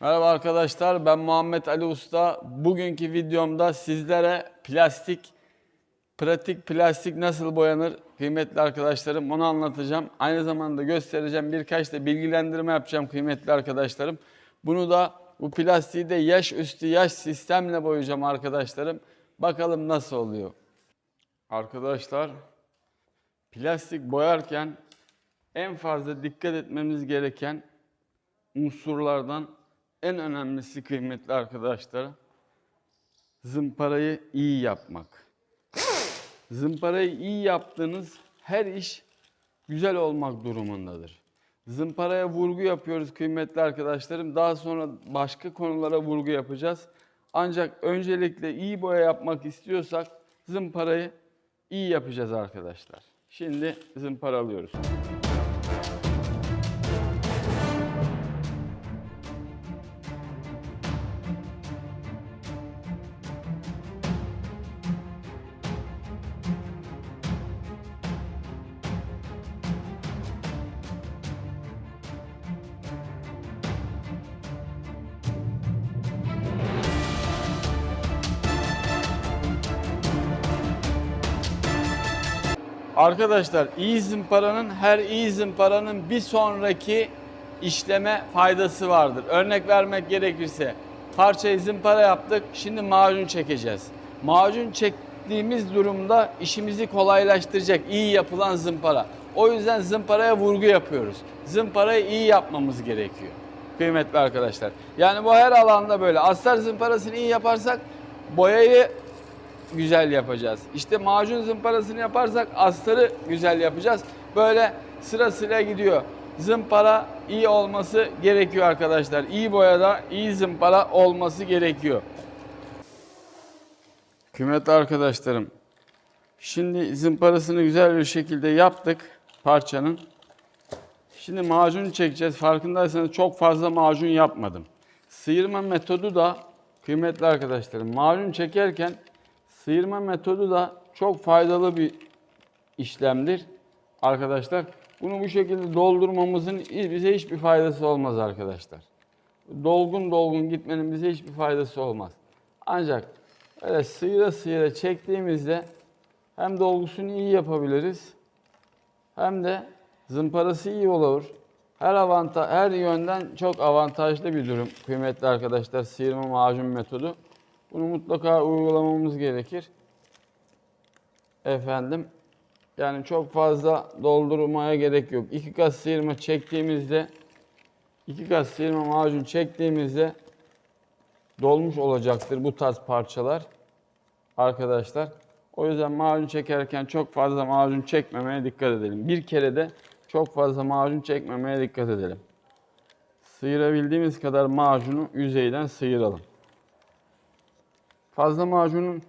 Merhaba arkadaşlar ben Muhammed Ali Usta. Bugünkü videomda sizlere plastik, pratik plastik nasıl boyanır kıymetli arkadaşlarım onu anlatacağım. Aynı zamanda göstereceğim birkaç da bilgilendirme yapacağım kıymetli arkadaşlarım. Bunu da bu plastiği de yaş üstü yaş sistemle boyayacağım arkadaşlarım. Bakalım nasıl oluyor. Arkadaşlar plastik boyarken en fazla dikkat etmemiz gereken unsurlardan en önemlisi kıymetli arkadaşlar zımparayı iyi yapmak. Zımparayı iyi yaptığınız her iş güzel olmak durumundadır. Zımparaya vurgu yapıyoruz kıymetli arkadaşlarım. Daha sonra başka konulara vurgu yapacağız. Ancak öncelikle iyi boya yapmak istiyorsak zımparayı iyi yapacağız arkadaşlar. Şimdi zımparalıyoruz. Arkadaşlar iyi zımparanın her iyi zımparanın bir sonraki işleme faydası vardır. Örnek vermek gerekirse parçayı zımpara yaptık şimdi macun çekeceğiz. Macun çektiğimiz durumda işimizi kolaylaştıracak iyi yapılan zımpara. O yüzden zımparaya vurgu yapıyoruz. Zımparayı iyi yapmamız gerekiyor. Kıymetli arkadaşlar. Yani bu her alanda böyle. Astar zımparasını iyi yaparsak boyayı güzel yapacağız. İşte macun zımparasını yaparsak astarı güzel yapacağız. Böyle sırasıyla gidiyor. Zımpara iyi olması gerekiyor arkadaşlar. İyi boyada iyi zımpara olması gerekiyor. Kıymetli arkadaşlarım. Şimdi zımparasını güzel bir şekilde yaptık parçanın. Şimdi macun çekeceğiz. Farkındaysanız çok fazla macun yapmadım. Sıyırma metodu da kıymetli arkadaşlarım macun çekerken Sıyırma metodu da çok faydalı bir işlemdir arkadaşlar. Bunu bu şekilde doldurmamızın bize hiçbir faydası olmaz arkadaşlar. Dolgun dolgun gitmenin bize hiçbir faydası olmaz. Ancak öyle sıyıra sıyıra çektiğimizde hem dolgusunu iyi yapabiliriz hem de zımparası iyi olur. Her avanta her yönden çok avantajlı bir durum kıymetli arkadaşlar sıyırma macun metodu. Bunu mutlaka uygulamamız gerekir. Efendim yani çok fazla doldurmaya gerek yok. İki kat sıyırma çektiğimizde iki kat sıyırma macun çektiğimizde dolmuş olacaktır bu tarz parçalar arkadaşlar. O yüzden macun çekerken çok fazla macun çekmemeye dikkat edelim. Bir kere de çok fazla macun çekmemeye dikkat edelim. Sıyırabildiğimiz kadar macunu yüzeyden sıyıralım. Fazla macunun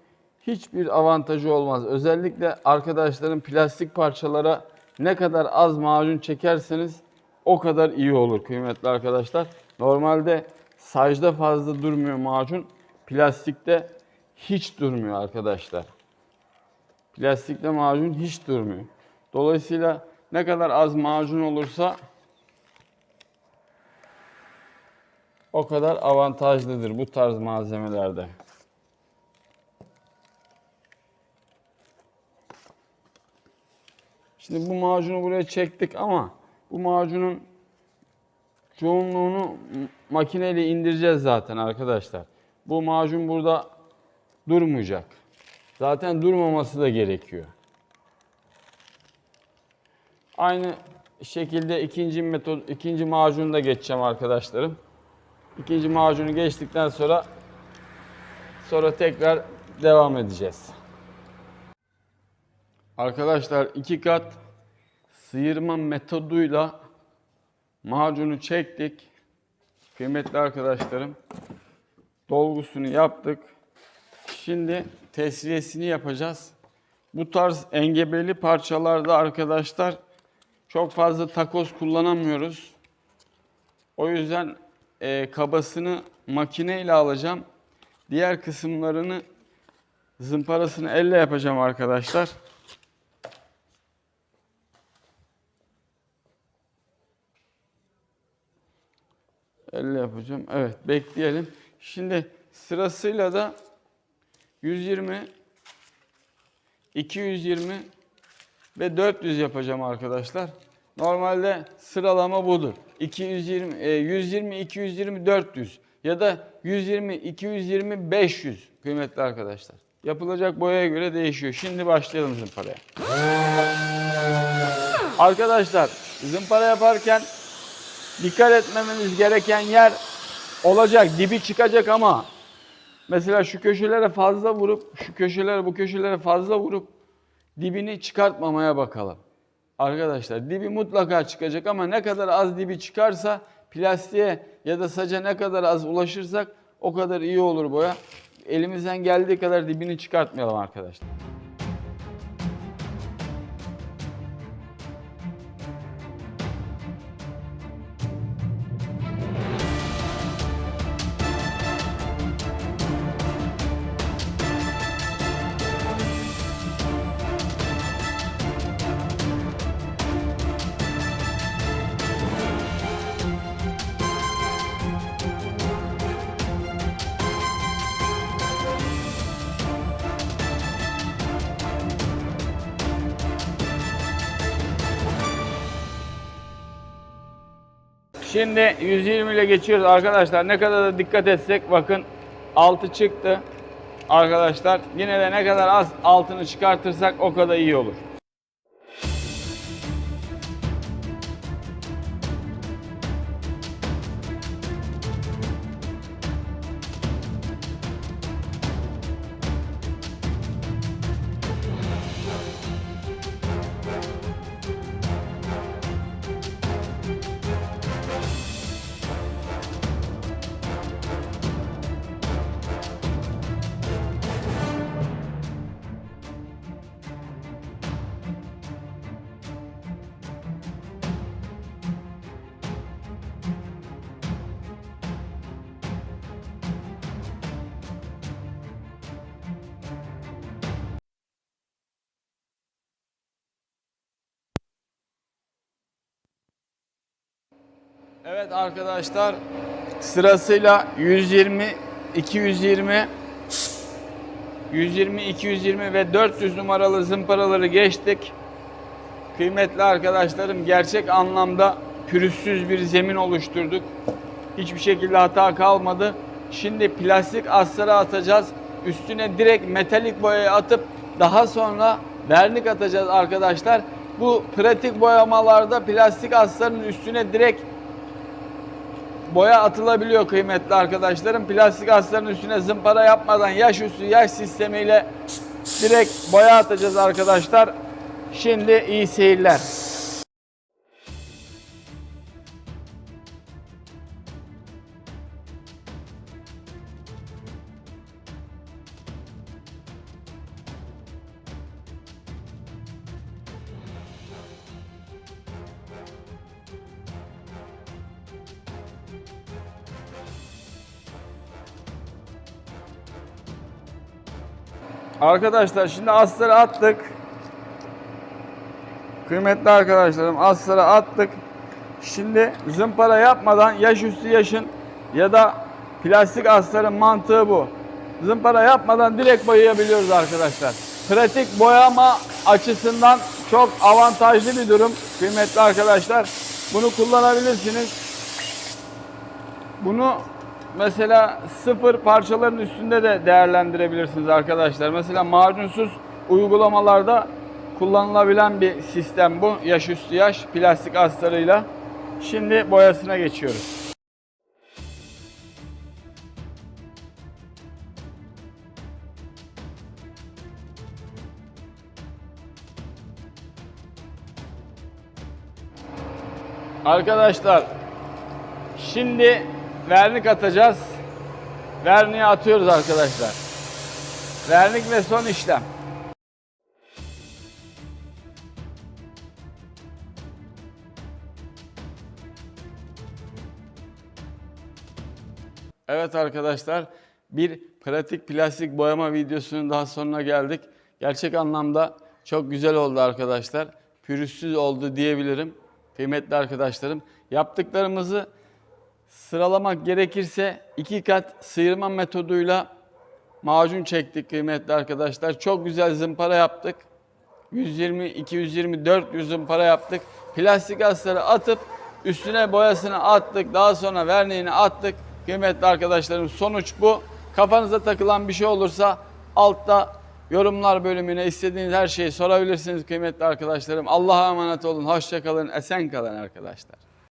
hiçbir avantajı olmaz. Özellikle arkadaşların plastik parçalara ne kadar az macun çekerseniz o kadar iyi olur kıymetli arkadaşlar. Normalde sacda fazla durmuyor macun. Plastikte hiç durmuyor arkadaşlar. Plastikte macun hiç durmuyor. Dolayısıyla ne kadar az macun olursa o kadar avantajlıdır bu tarz malzemelerde. Şimdi bu macunu buraya çektik ama bu macunun çoğunluğunu makineyle indireceğiz zaten arkadaşlar. Bu macun burada durmayacak. Zaten durmaması da gerekiyor. Aynı şekilde ikinci metod, ikinci macunu da geçeceğim arkadaşlarım. İkinci macunu geçtikten sonra sonra tekrar devam edeceğiz. Arkadaşlar iki kat sıyırma metoduyla macunu çektik. Kıymetli arkadaşlarım dolgusunu yaptık. Şimdi tesviyesini yapacağız. Bu tarz engebeli parçalarda arkadaşlar çok fazla takoz kullanamıyoruz. O yüzden e, kabasını makineyle alacağım. Diğer kısımlarını zımparasını elle yapacağım arkadaşlar. Ee, Elle yapacağım. Evet bekleyelim. Şimdi sırasıyla da 120, 220 ve 400 yapacağım arkadaşlar. Normalde sıralama budur. 220, e, 120, 220, 400 ya da 120, 220, 500 kıymetli arkadaşlar. Yapılacak boyaya göre değişiyor. Şimdi başlayalım zımparaya. Arkadaşlar zımpara yaparken dikkat etmemeniz gereken yer olacak. Dibi çıkacak ama mesela şu köşelere fazla vurup şu köşelere bu köşelere fazla vurup dibini çıkartmamaya bakalım. Arkadaşlar dibi mutlaka çıkacak ama ne kadar az dibi çıkarsa plastiğe ya da saca ne kadar az ulaşırsak o kadar iyi olur boya. Elimizden geldiği kadar dibini çıkartmayalım arkadaşlar. Şimdi 120 ile geçiyoruz arkadaşlar. Ne kadar da dikkat etsek bakın altı çıktı. Arkadaşlar yine de ne kadar az altını çıkartırsak o kadar iyi olur. Evet arkadaşlar sırasıyla 120, 220, 120, 220 ve 400 numaralı zımparaları geçtik. Kıymetli arkadaşlarım gerçek anlamda pürüzsüz bir zemin oluşturduk. Hiçbir şekilde hata kalmadı. Şimdi plastik astarı atacağız. Üstüne direkt metalik boyayı atıp daha sonra vernik atacağız arkadaşlar. Bu pratik boyamalarda plastik astarın üstüne direkt boya atılabiliyor kıymetli arkadaşlarım. Plastik astarın üstüne zımpara yapmadan yaş üstü yaş sistemiyle direkt boya atacağız arkadaşlar. Şimdi iyi seyirler. Arkadaşlar şimdi astarı attık. Kıymetli arkadaşlarım astarı attık. Şimdi zımpara yapmadan yaş üstü yaşın ya da plastik astarın mantığı bu. Zımpara yapmadan direkt boyayabiliyoruz arkadaşlar. Pratik boyama açısından çok avantajlı bir durum kıymetli arkadaşlar. Bunu kullanabilirsiniz. Bunu mesela sıfır parçaların üstünde de değerlendirebilirsiniz arkadaşlar. Mesela macunsuz uygulamalarda kullanılabilen bir sistem bu. Yaş üstü yaş plastik astarıyla. Şimdi boyasına geçiyoruz. Arkadaşlar Şimdi vernik atacağız. Verniği atıyoruz arkadaşlar. Vernik ve son işlem. Evet arkadaşlar bir pratik plastik boyama videosunun daha sonuna geldik. Gerçek anlamda çok güzel oldu arkadaşlar. Pürüzsüz oldu diyebilirim. Kıymetli arkadaşlarım yaptıklarımızı Sıralamak gerekirse iki kat sıyırma metoduyla macun çektik kıymetli arkadaşlar. Çok güzel zımpara yaptık. 120, 220, 400 zımpara yaptık. Plastik asları atıp üstüne boyasını attık. Daha sonra verniğini attık. Kıymetli arkadaşlarım sonuç bu. Kafanıza takılan bir şey olursa altta yorumlar bölümüne istediğiniz her şeyi sorabilirsiniz kıymetli arkadaşlarım. Allah'a emanet olun. Hoşça kalın. Esen kalın arkadaşlar.